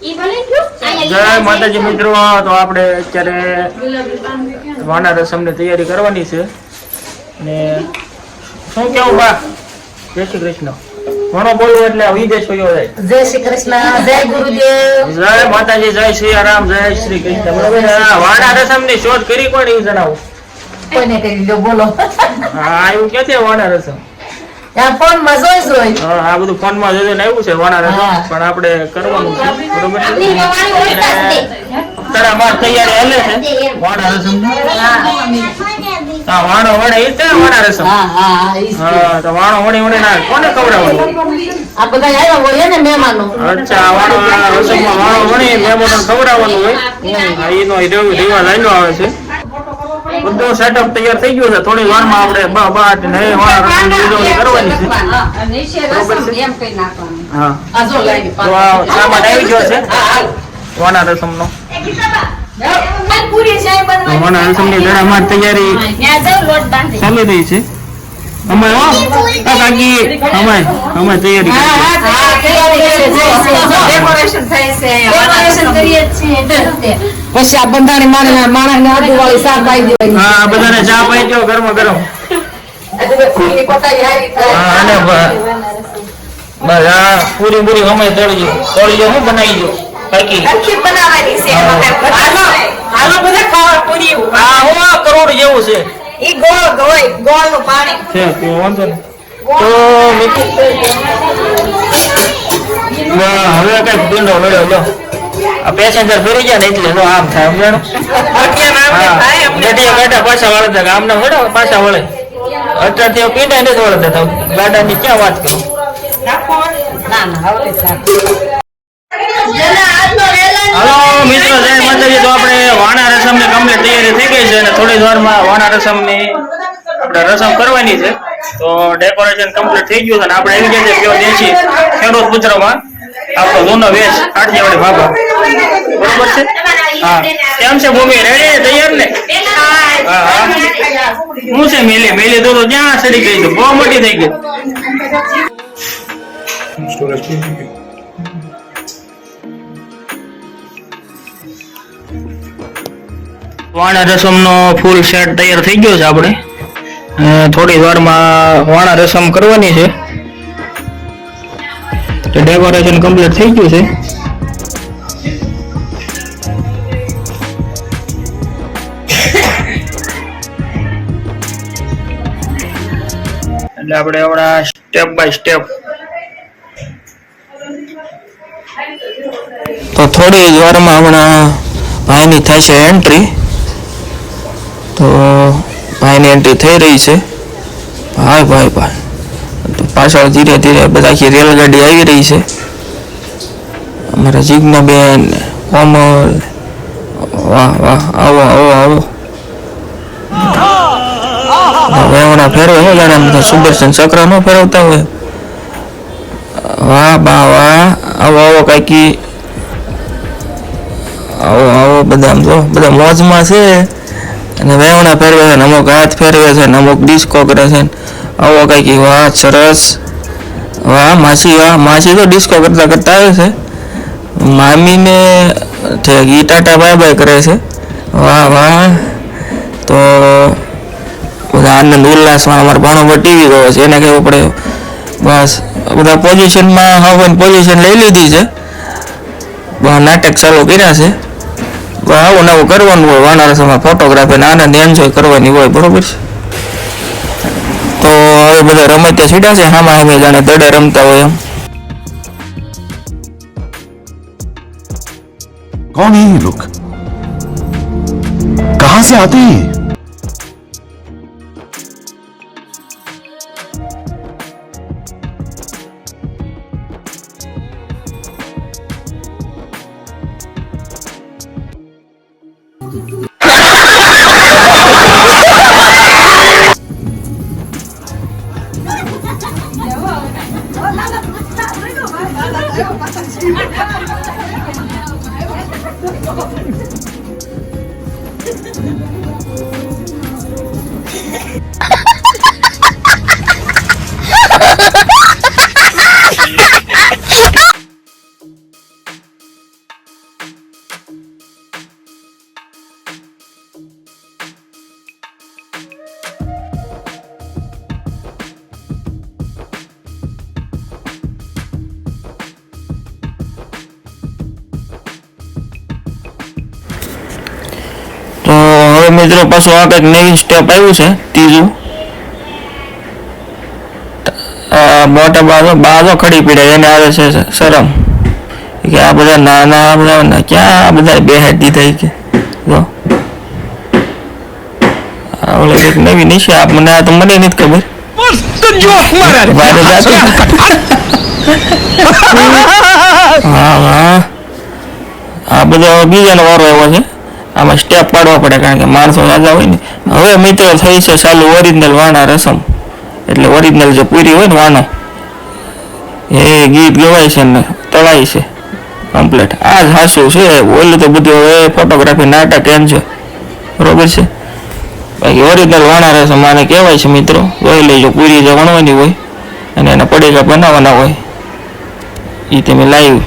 જય માતાજી મિત્રો તો આપણે અત્યારે વાના રસમની તૈયારી કરવાની છે. ને શું કેવું બા? જય શ્રી કૃષ્ણ. ઘણો બોલવું એટલે વિદેશ વયો જાય. જય શ્રી કૃષ્ણ જય ગુરુદેવ. જય માતાજી જય શ્રી રામ જય શ્રી કૃષ્ણ. વાણા રસમની રસમની શોધ કરી કોણ એવું જણાવો? કોઈને કરી દો બોલો. હા એવું કે છે વાના રસમ? ત્યાં ફોનમાં જોઈ જોઈ હા, આ બધું જોઈ જોઈને આવ્યું છે વાના રસમ પણ આપણે કરવાનું છે. બરોબર? છે અને તડામાર તૈયારી હાલે છે? વાના રસમ હા. વાણો વડે એ તે વાણા રસમ હા હા હા ઈ તો વાણો વણી વણી ના કોને ખવડાવવાનું? આ બધા આવ્યા હોય ને મહેમાનો. અચ્છા વાણો રસમમાં વાણો વણી મહેમાનો ખવડાવવાનું હોય? હા એનો રિવ- આયલો આવે છે. બધું સેટઅપ તૈયાર થઈ ગયું છે. થોડી વારમાં આપણે બા બાટ ને ઉજવણી કરવાની છે. હા આ જો તો આ સામાન આવી ગયો છે? વાણા રસમનો. તો રસમની જણામાં તૈયારી ચાલી રહી છે. અમે હો? આ કાકી તૈયારી હા કરી હા હા. ડેકોરેશન થાય છે ડેકોરેશન કરીએ છીએ. પછી આ બધાને મારે માણસ ને વાળી શાક આવી દેવાની. હા બધાને ચા પાઈ દો ગરમ ગરમ. ફૂલની કોટાઈ હારી થાય. હા અને બ- બસ આ પૂરી પૂરી અમે તળી તળી હું બનાવી જો કાકી બનાવવાની છે હાલો હાલો બધા ખાવા પૂરી આ હું કરોડ જેવું છે. ઈ ગોળ ગોળ ગોળનું પાણી. છે તો વાંધો નહીં. તો મિત્રો હવે કઈ પીંડો લડ્યો લો પેસેન્જર ફરી ગયા ને એટલે જો આમ થાય સમજાણું? ગઢિયા ગાડા પાછા વળે છે આમને વળે પાછા વળે. અત્યારથી હવે પીંડા નથી વળતા તો ગાડાની ક્યાં વાત કરું? ના ના હવે હલો મિત્રો જય માતાજી. તો આપણે વાણા રસમની કમ્પ્લીટ તૈયારી થઈ ગઈ છે અને થોડી વાર વારમાં વાણા રસમની આપણે રસમ કરવાની છે. તો ડેકોરેશન કમ્પ્લીટ થઈ ગયું છે અને આપણે આવી ગયા છે દેશી ખેડૂત પુત્રમાં આપણો જૂનો વેશ કાઠિયાવાડી ભાભા. બરોબર છે? હા. કેમ છે ભૂમિ? રેડી તૈયાર ને? હા છે મેલી? મેલી તો જ્યાં સડી ગઈ છે બહુ મોટી થઈ ગઈ. વાણા રસમનો ફૂલ સેટ તૈયાર થઈ ગયો છે આપણે. થોડી વારમાં વાણા રસમ કરવાની છે. ડેકોરેશન કમ્પ્લીટ થઈ ગયું છે. એટલે આપણે હમણાં સ્ટેપ બાય સ્ટેપ તો થોડી જ વારમાં હમણાં ભાઈની થશે એન્ટ્રી તો ભાઈની એન્ટ્રી થઈ રહી છે. ભાઈ ભાઈ ભાઈ. તો પાછળ ધીરે ધીરે બધા આખી રેલગાડી આવી રહી છે. અમારા જીજ્ઞાબેન, કોમલ. વાહ વાહ, આવો આવો આવો. વેવણા ફેરવે હો જાણે બધા સુદર્શન ચક્ર ન ફેરવતા હોય. વાહ, બા, વાહ. આવો આવો કાંઈકી આવો આવો બધા આમ જો બધા મોજમાં છે. અને વેવણા ફેરવે છે અમુક હાથ ફેરવે છે અમુક ડિસ્કો કરે છે. આવો કંઈક વાહ, સરસ. વાહ, માસી વાહ, માસી તો ડિસ્કો કરતા કરતા આવે છે. મામીને ઠેક ઈ ટાટા બાય બાય કરે છે. વાહ વાહ. તો બધા આનંદ ઉલ્લાસમાં અમારો ભાણો ટીવી ગયો છે એને કહેવું પડે બસ બધા પોઝિશનમાં હવે પોઝિશન લઈ લીધી છે બહુ નાટક ચાલુ કર્યા છે બહુ આવું નવું કરવાનું હોય વાનારસમાં ફોટોગ્રાફી અને આનંદ એન્જોય કરવાની હોય બરોબર છે તો હવે બધા રમે ત્યાં સીડા છે હામાં હામે જાણે દડે રમતા હોય એમ कौन है ये लोग कहां से आते हैं 不要把自己。મિત્રો પાછું આ કંઈક નવી સ્ટેપ આવ્યું છે, ત્રીજું. મોટા બાજો બાજો ખડી પીડે એને આવે છે શરમ. કે આ બધા નાના બધા ક્યાં આ બધા બેહેતી થઈ કે? જો. આ ઓલે કંઈક નવી નિશે આપ મને, આ તો મને નથી ખબર. હા હા. આ બધો બીજાનો વારો એવો છે. આમાં સ્ટેપ પાડવા પડે, કારણ કે માણસો રાજા હોય ને. હવે મિત્રો થઈ છે ચાલુ ઓરિજિનલ વાણા રસમ. એટલે ઓરિજિનલ જે પૂરી હોય ને વાણો, એ ગીત ગવાય છે ને તળાય છે કમ્પ્લેટ આ જ હાસું છે, ઓલું તો બધું હવે ફોટોગ્રાફી નાટક એમ છે. બરોબર છે? બાકી ઓરિજિનલ વાણા રસમ આને કહેવાય છે મિત્રો. જોઈ લેજો, પૂરી જે વણવાની હોય, અને એના પડેલા બનાવવાના હોય. એ તમે લાઈવ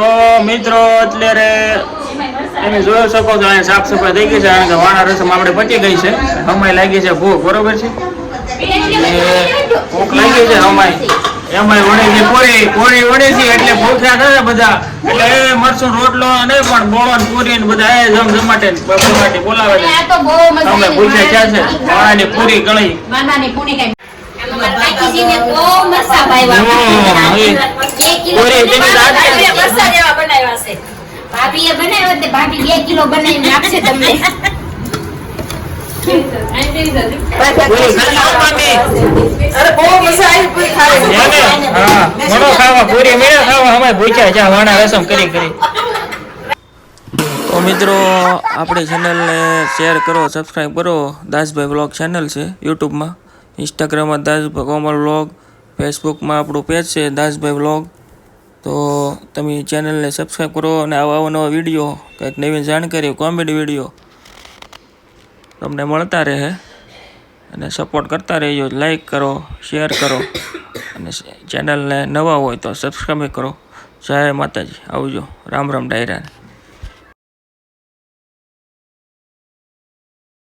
તો મિત્રો અત્યારે તમે જોઈ શકો છો અહીંયા સાફ સફાઈ થઈ ગઈ છે કારણ કે વાણા રસમ આપણે પચી ગઈ છે. અમાય લાગી છે ભૂખ બરોબર છે? ભૂખ લાગી છે અમાય એમાંય વણી છે પૂરી પૂરી વણી છે એટલે ભૂખ્યા થશે બધા. એટલે એ મરચું રોટલો નહીં પણ બોળો ને પૂરી ને બધા એ જમ જમાટે ને બોલાવે છે. તમે. પૂછ્યા ક્યાં છે વાણાની પૂરી ગળી. હમ, એ બનાવ્યા તે ભાભી તો મિત્રો આપણી ચેનલને શેર કરો સબસ્ક્રાઈબ કરો. દાસભાઈ બ્લોગ ચેનલ છે યુટ્યુબમાં ઇન્સ્ટાગ્રામમાં દાસભાઈ કોમલ બ્લોગ ફેસબુકમાં આપણું પેજ છે દાસભાઈ બ્લોગ તો તમે ચેનલને સબસ્ક્રાઈબ કરો અને આવા આવા નવા વીડિયો, કંઈક નવી જાણકારી, કોમેડી વીડિયો તમને મળતા રહે. અને સપોર્ટ કરતા રહેજો. લાઈક કરો શેર કરો. અને ચેનલને નવા હોય તો સબસ્ક્રાઈબ કરો. જય માતાજી. આવજો. રામ રામ ડાયરા